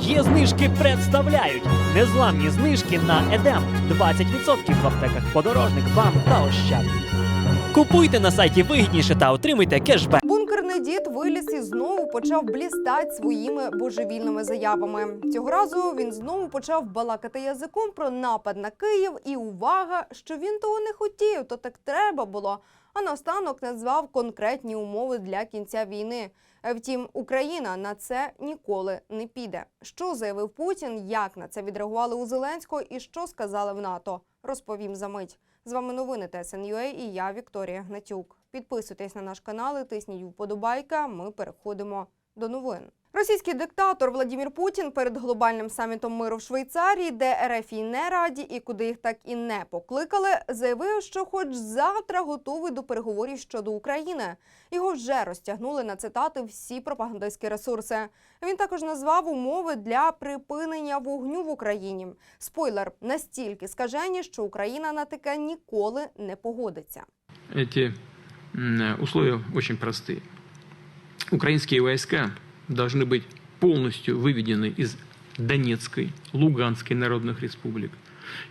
Є знижки представляють незламні знижки на Едем 20% в аптеках подорожник, вам та ощад. Купуйте на сайті вигідніше та отримуйте кешбек. Бункерний дід виліз і знову почав блістати своїми божевільними заявами. Цього разу він знову почав балакати язиком про напад на Київ. І увага, що він того не хотів, то так треба було. А наостанок назвав конкретні умови для кінця війни. Втім, Україна на це ніколи не піде. Що заявив Путін, як на це відреагували у Зеленського і що сказали в НАТО? Розповім за мить. З вами новини ТСНЮА і я Вікторія Гнатюк. Підписуйтесь на наш канал і тисніть вподобайка. Ми переходимо до новин. Російський диктатор Владимир Путін перед глобальним самітом миру в Швейцарії, де РФ і не раді, і куди їх так і не покликали, заявив, що хоч завтра готовий до переговорів щодо України. Його вже розтягнули на цитати всі пропагандистські ресурси. Він також назвав умови для припинення вогню в Україні. Спойлер настільки скажені, що Україна на таке ніколи не погодиться. М, условия очень простые. Украинские войска должны быть полностью выведены из Донецкой, Луганской народных республик,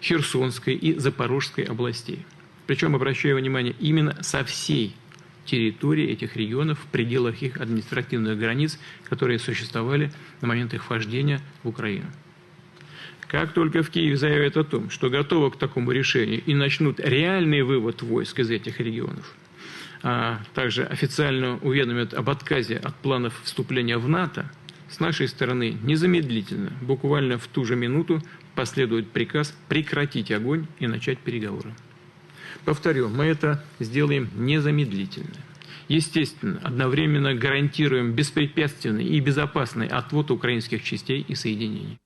Херсонской и Запорожской областей. Причем, обращаю внимание, именно со всей территории этих регионов в пределах их административных границ, которые существовали на момент их вхождения в Украину. Как только в Киеве заявят о том, что готовы к такому решению и начнут реальный вывод войск из этих регионов, также официально уведомят об отказе от планов вступления в НАТО, с нашей стороны незамедлительно, буквально в ту же минуту, последует приказ прекратить огонь и начать переговоры. Повторю, мы это сделаем незамедлительно. Естественно, одновременно гарантируем беспрепятственный и безопасный отвод украинских частей и соединений.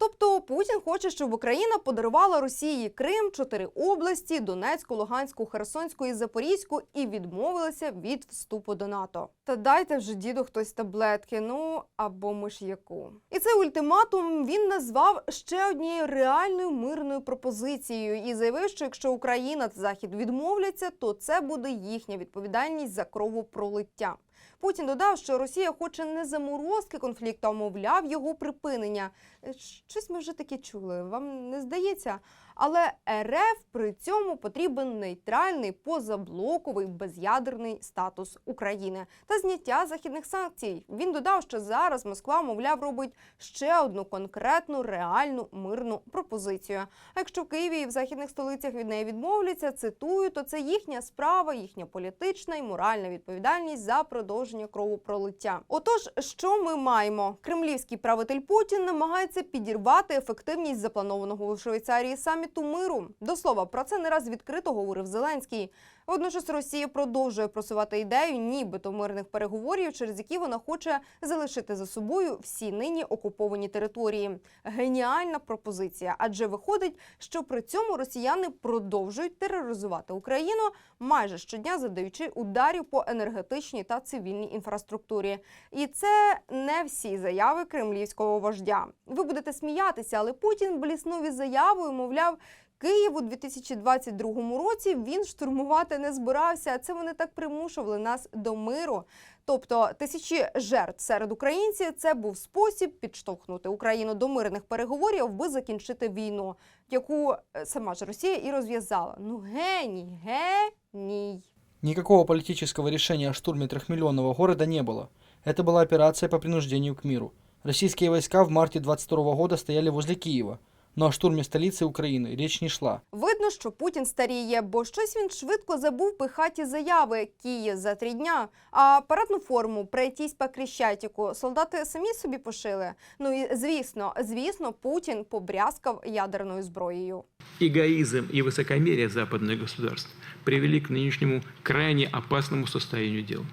Путін хоче, щоб Україна подарувала Росії Крим, чотири області Донецьку, Луганську, Херсонську і Запорізьку і відмовилася від вступу до НАТО. Та дайте вже діду хтось таблетки, ну або миш'яку. І цей ультиматум він назвав ще однією реальною мирною пропозицією і заявив, що якщо Україна та Захід відмовляться, то це буде їхня відповідальність за кровопролиття. Путін додав, що Росія хоче не заморозки конфлікту, а мовляв його припинення. Е, Щось ми вже таке чули. Вам не здається? Але РФ при цьому потрібен нейтральний позаблоковий без'ядерний статус України та зняття західних санкцій. Він додав, що зараз Москва, мовляв, робить ще одну конкретну реальну мирну пропозицію. А якщо в Києві і в західних столицях від неї відмовляться, цитую, то це їхня справа, їхня політична і моральна відповідальність за продовження кровопролиття. Отож, що ми маємо? Кремлівський правитель Путін намагається підірвати ефективність запланованого у Швейцарії саміту миру. До слова, про це не раз відкрито говорив Зеленський. Водночас Росія продовжує просувати ідею, нібито мирних переговорів, через які вона хоче залишити за собою всі нині окуповані території. Геніальна пропозиція, адже виходить, що при цьому росіяни продовжують тероризувати Україну майже щодня, задаючи ударів по енергетичній та цивільній інфраструктурі. І це не всі заяви кремлівського вождя. Ви будете сміятися, але Путін бліснув із заявою, мовляв. Київ у 2022 році він штурмувати не збирався. а Це вони так примушували нас до миру. Тобто тисячі жертв серед українців це був спосіб підштовхнути Україну до мирних переговорів, аби закінчити війну, яку е, сама ж Росія і розв'язала. Ну геній, геній. Никакого политического решения о штурме трехмиллионного города не было. Это была операция по принуждению к миру. Российские войска в марте 22 года стояли возле Киева, но о штурме столицы Украины речь не шла. Видно, що Путін старіє, бо щось він швидко забув пихаті заяви Київ за три дня. А парадну форму пройтись по Крещатику солдати самі собі пошили. Ну і звісно, звісно, Путін побрязкав ядерною зброєю. Эгоизм и высокомерие западных государств привели к нынешнему крайне опасному состоянию дел.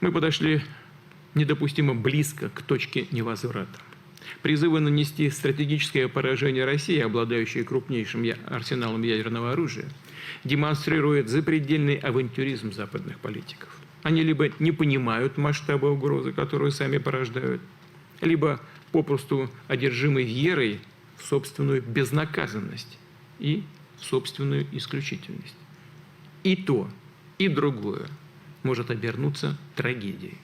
Мы подошли недопустимо близко к точке невозврата. Призывы нанести стратегическое поражение России, обладающей крупнейшим арсеналом ядерного оружия, демонстрируют запредельный авантюризм западных политиков. Они либо не понимают масштаба угрозы, которую сами порождают, либо попросту одержимы верой в собственную безнаказанность и собственную исключительность. И то, и другое может обернуться трагедией.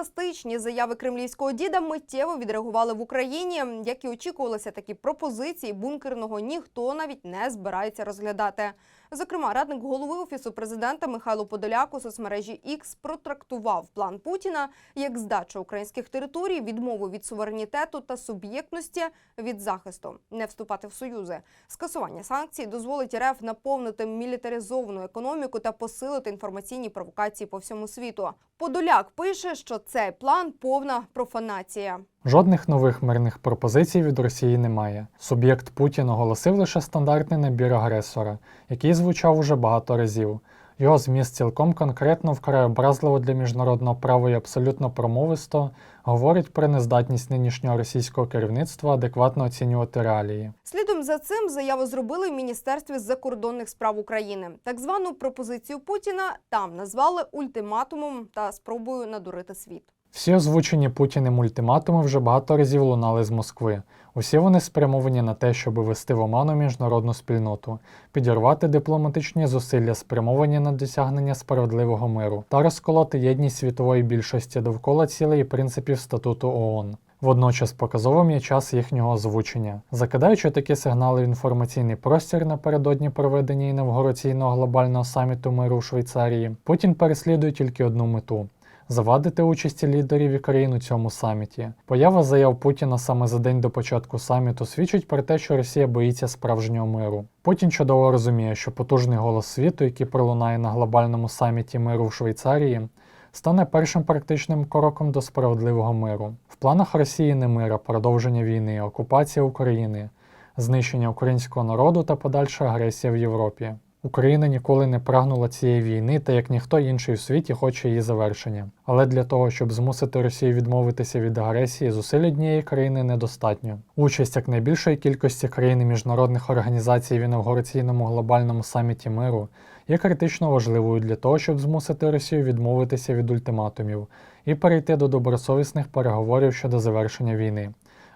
Фантастичні заяви кремлівського діда миттєво відреагували в Україні. Як і очікувалося, такі пропозиції бункерного ніхто навіть не збирається розглядати. Зокрема, радник голови офісу президента Михайло Подоляк у соцмережі X протрактував план Путіна як здачу українських територій, відмову від суверенітету та суб'єктності від захисту, не вступати в союзи. Скасування санкцій дозволить РФ наповнити мілітаризовану економіку та посилити інформаційні провокації по всьому світу. Подоляк пише, що цей план повна профанація. Жодних нових мирних пропозицій від Росії немає. Суб'єкт Путін оголосив лише стандартний набір агресора, який звучав уже багато разів. Його зміст цілком конкретно вкрай образливо для міжнародного права і абсолютно промовисто говорить про нездатність нинішнього російського керівництва адекватно оцінювати реалії. Слідом за цим заяву зробили в Міністерстві закордонних справ України. Так звану пропозицію Путіна там назвали ультиматумом та спробою надурити світ. Всі озвучені Путіним ультиматуми вже багато разів лунали з Москви. Усі вони спрямовані на те, щоб вести в оману міжнародну спільноту, підірвати дипломатичні зусилля, спрямовані на досягнення справедливого миру, та розколоти єдність світової більшості довкола цілей і принципів статуту ООН. Водночас показовим є час їхнього озвучення. Закидаючи такі сигнали в інформаційний простір напередодні проведення інавгураційного глобального саміту миру в Швейцарії, Путін переслідує тільки одну мету завадити участі лідерів і країн у цьому саміті. Поява заяв Путіна саме за день до початку саміту свідчить про те, що Росія боїться справжнього миру. Путін чудово розуміє, що потужний голос світу, який пролунає на глобальному саміті миру в Швейцарії, стане першим практичним кроком до справедливого миру. В планах Росії не мир, а продовження війни, окупація України, знищення українського народу та подальша агресія в Європі. Україна ніколи не прагнула цієї війни, та як ніхто інший у світі хоче її завершення. Але для того, щоб змусити Росію відмовитися від агресії, зусиль однієї країни недостатньо. Участь як найбільшої кількості країн і міжнародних організацій в інавгураційному глобальному саміті миру є критично важливою для того, щоб змусити Росію відмовитися від ультиматумів і перейти до добросовісних переговорів щодо завершення війни,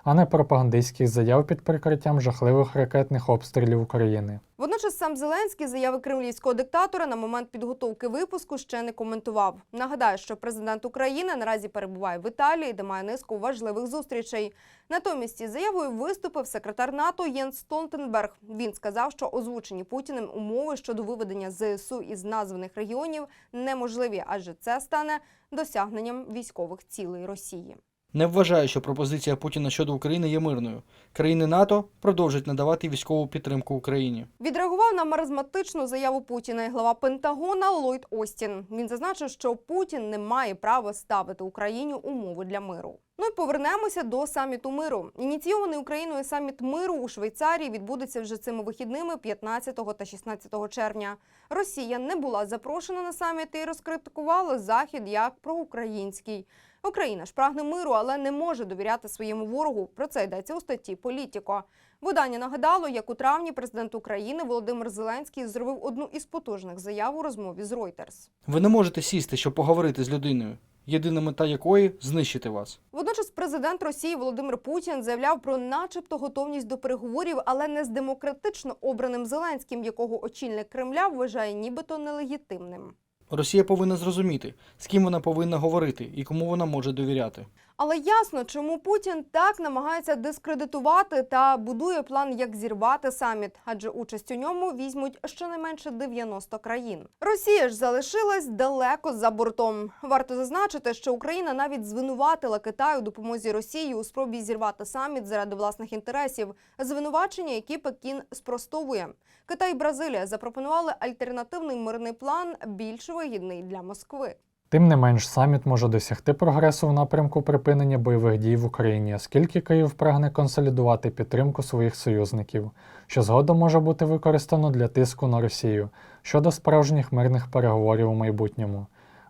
а не пропагандистських заяв під прикриттям жахливих ракетних обстрілів України. Водночас сам Зеленський заяви кремлівського диктатора на момент підготовки випуску ще не коментував. Нагадаю, що президент України наразі перебуває в Італії, де має низку важливих зустрічей. Натомість із заявою виступив секретар НАТО Єнс Столтенберг. Він сказав, що озвучені Путіним умови щодо виведення ЗСУ із названих регіонів неможливі, адже це стане досягненням військових цілей Росії. Не вважаю, що пропозиція Путіна щодо України є мирною. Країни НАТО продовжать надавати військову підтримку Україні. Відреагував на маразматичну заяву Путіна і глава Пентагона Ллойд Остін. Він зазначив, що Путін не має права ставити Україні умови для миру. Ну і повернемося до саміту миру. Ініційований Україною саміт миру у Швейцарії відбудеться вже цими вихідними 15 та 16 червня. Росія не була запрошена на саміт і розкритикувала захід як проукраїнський. Україна ж прагне миру, але не може довіряти своєму ворогу. Про це йдеться у статті Політіко. Видання нагадало, як у травні президент України Володимир Зеленський зробив одну із потужних заяв у розмові з Reuters. Ви не можете сісти, щоб поговорити з людиною, єдина мета якої знищити вас. Водночас президент Росії Володимир Путін заявляв про начебто готовність до переговорів, але не з демократично обраним Зеленським, якого очільник Кремля вважає нібито нелегітимним. Росія повинна зрозуміти, з ким вона повинна говорити і кому вона може довіряти. Але ясно, чому Путін так намагається дискредитувати та будує план, як зірвати саміт, адже участь у ньому візьмуть щонайменше 90 країн. Росія ж залишилась далеко за бортом. Варто зазначити, що Україна навіть звинуватила Китай у допомозі Росії у спробі зірвати саміт заради власних інтересів, звинувачення, які Пекін спростовує. Китай і Бразилія запропонували альтернативний мирний план, більш вигідний для Москви. Тим не менш, саміт може досягти прогресу в напрямку припинення бойових дій в Україні, оскільки Київ прагне консолідувати підтримку своїх союзників, що згодом може бути використано для тиску на Росію щодо справжніх мирних переговорів у майбутньому.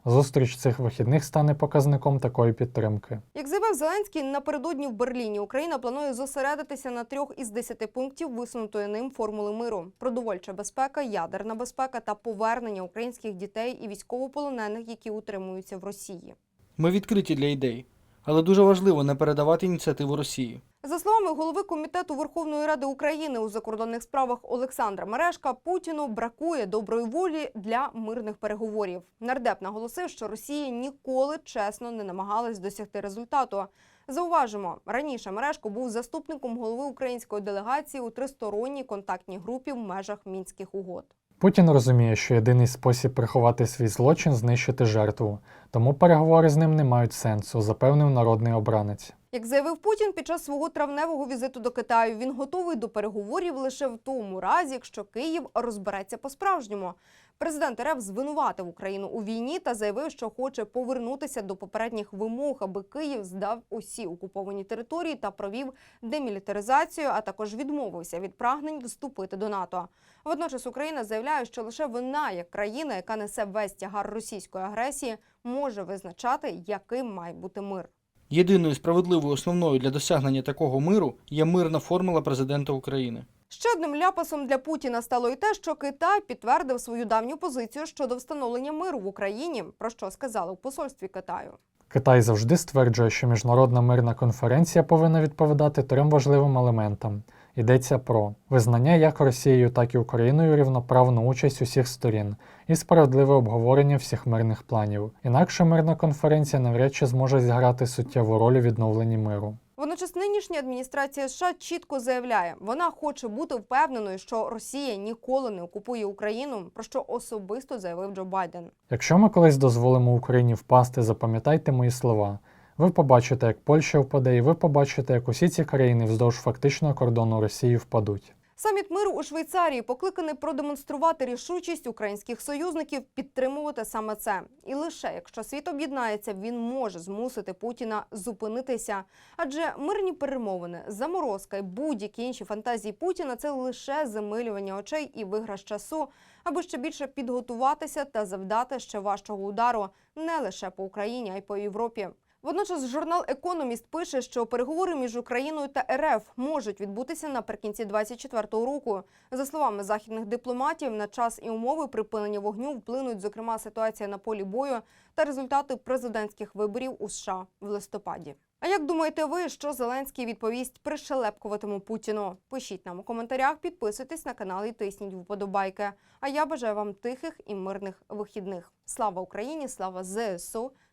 Зустріч цих вихідних стане показником такої підтримки. Як заявив Зеленський, напередодні в Берліні Україна планує зосередитися на трьох із десяти пунктів висунутої ним формули миру: продовольча безпека, ядерна безпека та повернення українських дітей і військовополонених, які утримуються в Росії. Ми відкриті для ідей. Але дуже важливо не передавати ініціативу Росії. За словами голови комітету Верховної Ради України у закордонних справах Олександра Мережка, Путіну бракує доброї волі для мирних переговорів. Нардеп наголосив, що Росія ніколи чесно не намагалась досягти результату. Зауважимо, раніше Мережко був заступником голови української делегації у тристоронній контактній групі в межах мінських угод. Путін розуміє, що єдиний спосіб приховати свій злочин знищити жертву, тому переговори з ним не мають сенсу, запевнив народний обранець. Як заявив Путін під час свого травневого візиту до Китаю, він готовий до переговорів лише в тому разі, якщо Київ розбереться по-справжньому. Президент РФ звинуватив Україну у війні та заявив, що хоче повернутися до попередніх вимог, аби Київ здав усі окуповані території та провів демілітаризацію, а також відмовився від прагнень вступити до НАТО. Водночас Україна заявляє, що лише вона, як країна, яка несе весь тягар російської агресії, може визначати, яким має бути мир. Єдиною справедливою основною для досягнення такого миру є мирна формула президента України. Ще одним ляпасом для Путіна стало й те, що Китай підтвердив свою давню позицію щодо встановлення миру в Україні, про що сказали в посольстві Китаю. Китай завжди стверджує, що міжнародна мирна конференція повинна відповідати трьом важливим елементам. Йдеться про визнання як Росією, так і Україною рівноправну участь усіх сторін і справедливе обговорення всіх мирних планів. Інакше мирна конференція навряд чи зможе зіграти суттєву роль у відновленні миру. Водночас нинішня адміністрація США чітко заявляє, вона хоче бути впевненою, що Росія ніколи не окупує Україну, про що особисто заявив Джо Байден. Якщо ми колись дозволимо Україні впасти, запам'ятайте мої слова. Ви побачите, як Польща впаде, і ви побачите, як усі ці країни вздовж фактичного кордону Росії впадуть. Саміт миру у Швейцарії покликаний продемонструвати рішучість українських союзників підтримувати саме це. І лише якщо світ об'єднається, він може змусити Путіна зупинитися. Адже мирні перемовини, заморозка і будь-які інші фантазії Путіна це лише замилювання очей і виграш часу, аби ще більше підготуватися та завдати ще важчого удару не лише по Україні, а й по Європі. Водночас журнал Економіст пише, що переговори між Україною та РФ можуть відбутися наприкінці 24-го року. За словами західних дипломатів, на час і умови припинення вогню вплинуть, зокрема, ситуація на полі бою та результати президентських виборів у США в листопаді. А як думаєте ви, що Зеленський відповість пришелепкуватиму Путіну? Пишіть нам у коментарях, підписуйтесь на канал і тисніть вподобайки. А я бажаю вам тихих і мирних вихідних. Слава Україні! Слава ЗСУ!